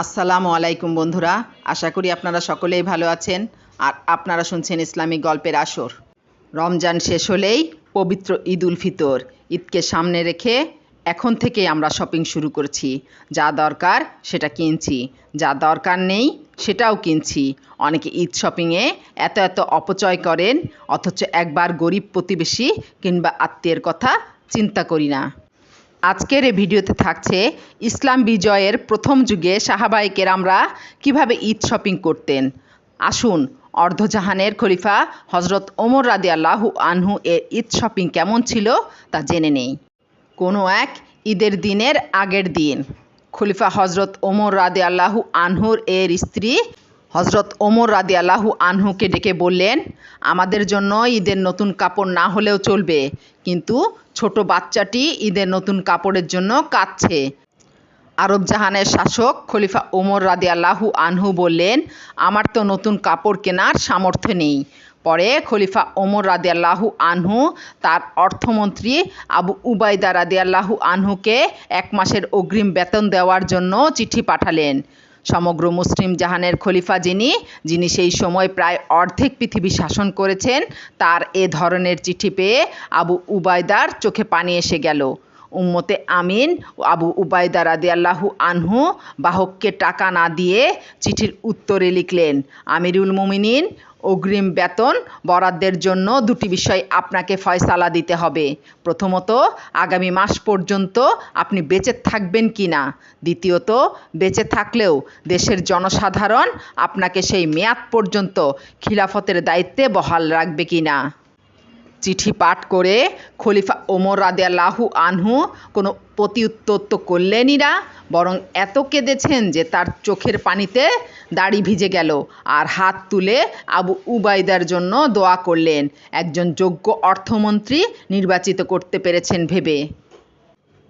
আসসালামু আলাইকুম বন্ধুরা, আশা করি আপনারা সকলেই ভালো আছেন আর আপনারা শুনছেন ইসলামিক গল্পের আসর। রমজান শেষ হলেই পবিত্র ঈদ উল ফিতর, ঈদকে সামনে রেখে এখন থেকেই আমরা শপিং শুরু করছি। যা দরকার সেটা কিনছি, যা দরকার নেই সেটাও কিনছি। অনেকে ঈদ শপিংয়ে এত এত অপচয় করেন, অথচ একবার গরিব প্রতিবেশী কিংবা আত্মীয়ের কথা চিন্তা করি না। আজকের এই ভিডিওতে থাকছে ইসলাম বিজয়ের প্রথম যুগে সাহাবাই আমরা কীভাবে ঈদ শপিং করতেন। আসুন, অর্ধজাহানের খলিফা হজরত ওমর রাদি আল্লাহু আনহু এর ঈদ শপিং কেমন ছিল তা জেনে নেই। কোনো এক ঈদের দিনের আগের দিন খলিফা হজরত ওমর রাদে আল্লাহু আনহুর এর স্ত্রী হজরত ওমর রাদি আল্লাহু আনহুকে ডেকে বললেন, আমাদের জন্য ঈদের নতুন কাপড় না হলেও চলবে, কিন্তু ছোট বাচ্চাটি ঈদের নতুন কাপড়ের জন্য কাঁদছে। আরব জাহানের শাসক খলিফা ওমর রাদি আল্লাহু আনহু বললেন, আমার তো নতুন কাপড় কেনার সামর্থ্য নেই। পরে খলিফা ওমর রাদি আল্লাহু আনহু তার অর্থমন্ত্রী আবু উবাইদা রাদি আল্লাহু আনহুকে এক মাসের অগ্রিম বেতন দেওয়ার জন্য চিঠি পাঠালেন। সমগ্র মুসলিম জাহানের খলিফা যিনি যিনি সেই সময় প্রায় অর্ধেক পৃথিবী শাসন করেছেন, তার এ ধরনের চিঠি পেয়ে আবু উবায়দার চোখে পানি এসে গেল। উম্মতে আমিন আবু উবায়দা রাদিয়াল্লাহু আনহু বাহককে টাকা না দিয়ে চিঠির উত্তরে লিখলেন, আমিরুল মুমিনিন অগ্রিম বেতন বরাদ্দের জন্য দুটি বিষয় আপনাকে ফয়সালা দিতে হবে। প্রথমত, আগামী মাস পর্যন্ত আপনি বেঁচে থাকবেন কি না দ্বিতীয়ত, বেঁচে থাকলেও দেশের জনসাধারণ আপনাকে সেই মেয়াদ পর্যন্ত খিলাফতের দায়িত্বে বহাল রাখবে কি না চিঠি পাঠ করে খলিফা ওমর রাদিয়াল্লাহু আনহু কোনো প্রতিউত্তর তো করলেনই না, বরং এত কেঁদেছেন যে তার চোখের পানিতে দাড়ি ভিজে গেল আর হাত তুলে আবু উবাইদার জন্য দোয়া করলেন। একজন যোগ্য অর্থমন্ত্রী নির্বাচিত করতে পেরেছেন ভেবে।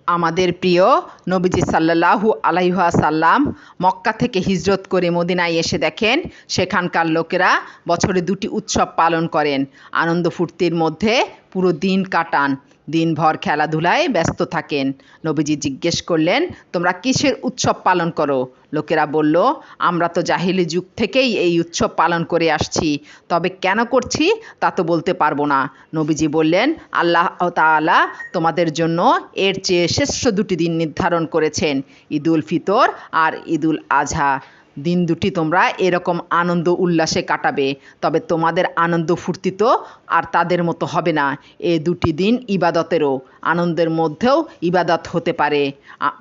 আমাদের প্রিয় নবীজি সাল্লাল্লাহু আলাইহা সাল্লাম মক্কা থেকে হিজরত করে মদিনায় এসে দেখেন, সেখানকার লোকেরা বছরে দুটি উৎসব পালন করেন। আনন্দ ফুর্তির মধ্যে পুরো দিন কাটান। দিনভর খেলাধুলায় ব্যস্ত থাকেন। নবীজি জিজ্ঞেস করলেন, তোমরা কিসের উৎসব পালন করো? লোকেরা বলল, আমরা তো জাহিলি যুগ থেকেই এই উৎসব পালন করে আসছি। তবে কেন করছি তা তো বলতে পারব না। নবীজি বললেন, আল্লাহ তাআলা তোমাদের জন্য এর চেয়ে শ্রেষ্ঠ দুটি দিন নির্ধারণ করেছেন, ঈদুল ফিতর আর ঈদুল আজহা দিন দুটি তোমরা এরকম আনন্দ উল্লাসে কাটাবে। তবে তোমাদের আনন্দ ফুর্তি তো আর তাদের মতো হবে না। এ দুটি দিন ইবাদতেরও। আনন্দের মধ্যেও ইবাদত হতে পারে।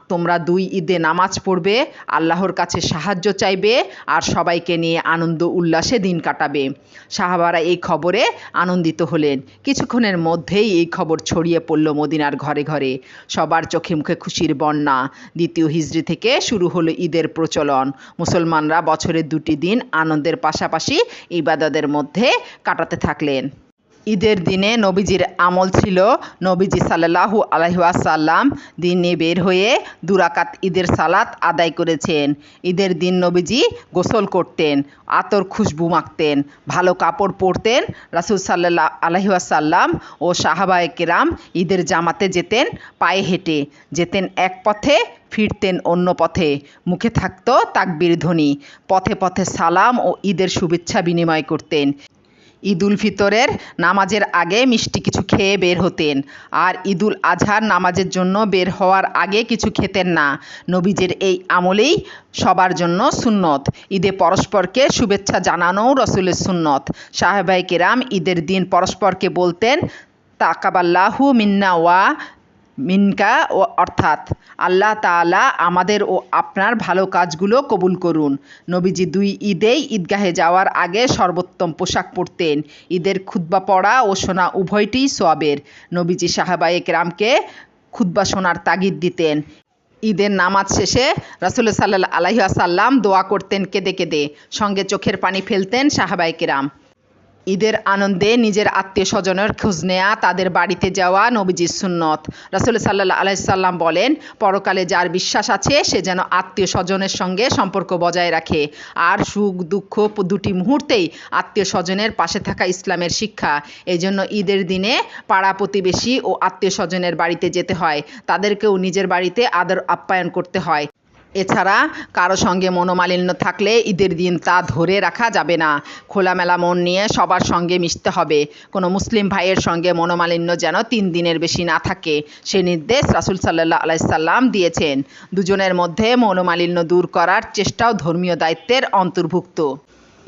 তোমরা দুই ঈদে নামাজ পড়বে, আল্লাহর কাছে সাহায্য চাইবে আর সবাইকে নিয়ে আনন্দ উল্লাসে দিন কাটাবে। সাহাবারা এই খবরে আনন্দিত হলেন। কিছুক্ষণের মধ্যেই এই খবর ছড়িয়ে পড়ল মদিনার ঘরে ঘরে। সবার চোখে মুখে খুশির বন্যা। দ্বিতীয় হিজড়ি থেকে শুরু হলো ঈদের প্রচলন। মুসলমানরা বছরের দুটি দিন আনন্দের পাশাপাশি ইবাদতের মধ্যে কাটাতে থাকলেন। ঈদের দিনে নবীজির আমল ছিল নবীজি সাল্লাল্লাহু আলহাসাল্লাম দিনে বের হয়ে দুরাকাত ঈদের সালাত আদায় করেছেন। ঈদের দিন নবীজি গোসল করতেন, আতর খুশবু মাখতেন, ভালো কাপড় পরতেন। রাসুল সাল্লাহ আলহাসাল্লাম ও সাহাবায়ে কেরাম ঈদের জামাতে যেতেন পায়ে হেঁটে। যেতেন এক পথে, ফিরতেন অন্য পথে। মুখে থাকত তাকবীর ধ্বনি। পথে পথে সালাম ও ঈদের শুভেচ্ছা বিনিময় করতেন। ঈদুল ফিতরের নামাজের আগে মিষ্টি কিছু খেয়ে বের হতেন। আর ঈদুল আজহার নামাজের জন্য বের হওয়ার আগে কিছু খেতেন না। নবীজের এই আমলেই সবার জন্য সুন্নত। ঈদে পরস্পরকে শুভেচ্ছা জানানোও রসুলের সুন্নত। সাহেবাই কেরাম ঈদের দিন পরস্পরকে বলতেন, তাকাবাল্লাহু মিন্না ওয়া মিনকা ও অর্থাৎ আল্লাহ তাআলা আমাদের ও আপনার ভালো কাজগুলো কবুল করুন। নবীজি দুই ঈদেই ঈদগাহে যাওয়ার আগে সর্বোত্তম পোশাক পরতেন। ঈদের খুতবা পড়া ও শোনা উভয়টিই সোয়াবের। নবীজি সাহাবায়ে কেরামকে খুতবা শোনার তাগিদ দিতেন। ঈদের নামাজ শেষে রাসুল সাল্লাহ আলহিহাসাল্লাম দোয়া করতেন কেঁদে কেঁদে। সঙ্গে চোখের পানি ফেলতেন সাহাবায়ে কেরাম ঈদের আনন্দে নিজের আত্মীয় স্বজনের খোঁজ নেয়া, তাদের বাড়িতে যাওয়া নবীজির সুন্নত। রাসুল সাল্লাহ আলাইসাল্লাম বলেন, পরকালে যার বিশ্বাস আছে, সে যেন আত্মীয় স্বজনের সঙ্গে সম্পর্ক বজায় রাখে। আর সুখ, দুঃখ দুটি মুহূর্তেই আত্মীয় স্বজনের পাশে থাকা ইসলামের শিক্ষা। এই জন্য ঈদের দিনে পাড়া প্রতিবেশী ও আত্মীয় স্বজনের বাড়িতে যেতে হয়। তাদেরকেও নিজের বাড়িতে আদর আপ্যায়ন করতে হয়। এছাড়া কারও সঙ্গে মনোমালিন্য থাকলে ঈদের দিন তা ধরে রাখা যাবে না। খোলামেলা মন নিয়ে সবার সঙ্গে মিশতে হবে। কোনো মুসলিম ভাইয়ের সঙ্গে মনোমালিন্য যেন তিন দিনের বেশি না থাকে, সে নির্দেশ রাসুল সাল্লাহ আলাইসাল্লাম দিয়েছেন। দুজনের মধ্যে মনোমালিন্য দূর করার চেষ্টাও ধর্মীয় দায়িত্বের অন্তর্ভুক্ত।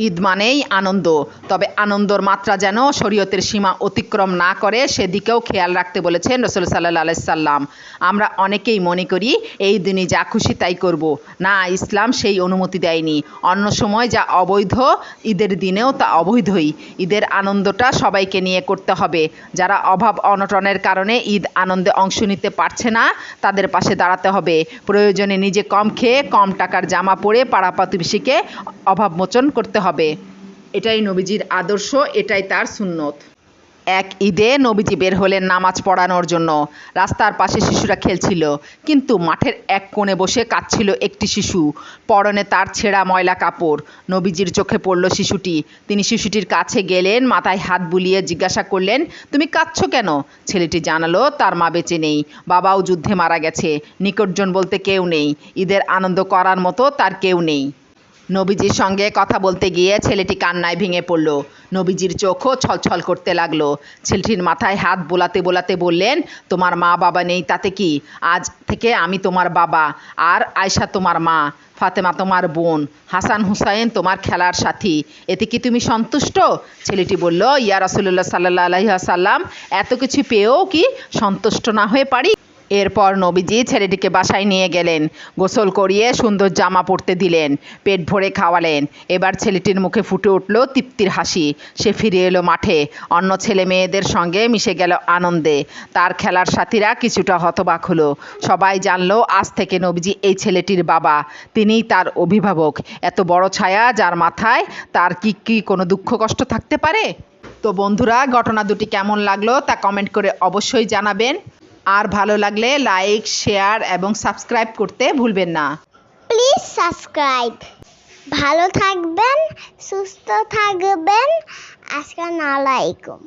ঈদ মানেই আনন্দ। তবে আনন্দর মাত্রা যেন শরীয়তের সীমা অতিক্রম না করে, সেদিকেও খেয়াল রাখতে বলেছেন রসুল সাল্লাহ আলাইসাল্লাম আমরা অনেকেই মনে করি, এই দিনই যা খুশি তাই করব। না, ইসলাম সেই অনুমতি দেয়নি। অন্য সময় যা অবৈধ, ঈদের দিনেও তা অবৈধই। ঈদের আনন্দটা সবাইকে নিয়ে করতে হবে। যারা অভাব অনটনের কারণে ঈদ আনন্দে অংশ নিতে পারছে না, তাদের পাশে দাঁড়াতে হবে। প্রয়োজনে নিজে কম খেয়ে, কম টাকার জামা পরে পাড়া প্রতিবেশীকে অভাবমোচন করতে হবে। এটাই নবীজির আদর্শ, এটাই তার সুন্নত। এক ঈদে নবীজি বের হলেন নামাজ পড়ানোর জন্য। রাস্তার পাশে শিশুরা খেলছিল, কিন্তু মাঠের এক কোণে বসে কাঁদছিল একটি শিশু। পরনে তার ছেঁড়া ময়লা কাপড়। নবীজির চোখে পড়ল শিশুটি। তিনি শিশুটির কাছে গেলেন, মাথায় হাত বুলিয়ে জিজ্ঞাসা করলেন, তুমি কাঁদছো কেন? ছেলেটি জানালো, তার মা বেঁচে নেই, বাবাও যুদ্ধে মারা গেছে। নিকটজন বলতে কেউ নেই। ঈদের আনন্দ করার মতো তার কেউ নেই। নবীজির সঙ্গে কথা বলতে গিয়ে ছেলেটি কান্নায় ভেঙে পড়ল। নবীজির চোখও ছলছল করতে লাগল। ছেলেটির মাথায় হাত বোলাতে বোলাতে বললেন, তোমার মা বাবা নেই, তাতে কি? আজ থেকে আমি তোমার বাবা, আর আয়শা তোমার মা, ফাতেমা তোমার বোন, হাসান হুসাইন তোমার খেলার সাথী। এতে কি তুমি সন্তুষ্ট? ছেলেটি বলল, ইয়া রাসুল্লাহ সাল্লাহ আলহিহাসাল্লাম এত কিছু পেয়েও কি সন্তুষ্ট না হয়ে পারি? এরপর নবীজি ছেলেটিকে বাসায় নিয়ে গেলেন। গোসল করিয়ে সুন্দর জামা পরতে দিলেন, পেট ভরে খাওয়ালেন। এবার ছেলেটির মুখে ফুটে উঠল তৃপ্তির হাসি। সে ফিরে এলো মাঠে। অন্য ছেলে মেয়েদের সঙ্গে মিশে গেল আনন্দে। তার খেলার সাথীরা কিছুটা হতবাক হলো। সবাই জানলো, আজ থেকে নবীজি এই ছেলেটির বাবা। তিনিই তার অভিভাবক। এত বড় ছায়া যার মাথায় তার কি কি কোনো দুঃখ কষ্ট থাকতে পারে? তো বন্ধুরা, ঘটনা দুটি কেমন লাগল তা কমেন্ট করে অবশ্যই জানাবেন। আর ভালো লাগলে লাইক শেয়ার এবং সাবস্ক্রাইব করতে ভুলবেন না। প্লিজ সাবস্ক্রাইব ভালো থাকবেন, সুস্থ থাকবেন। আজকে না আলাইকুম।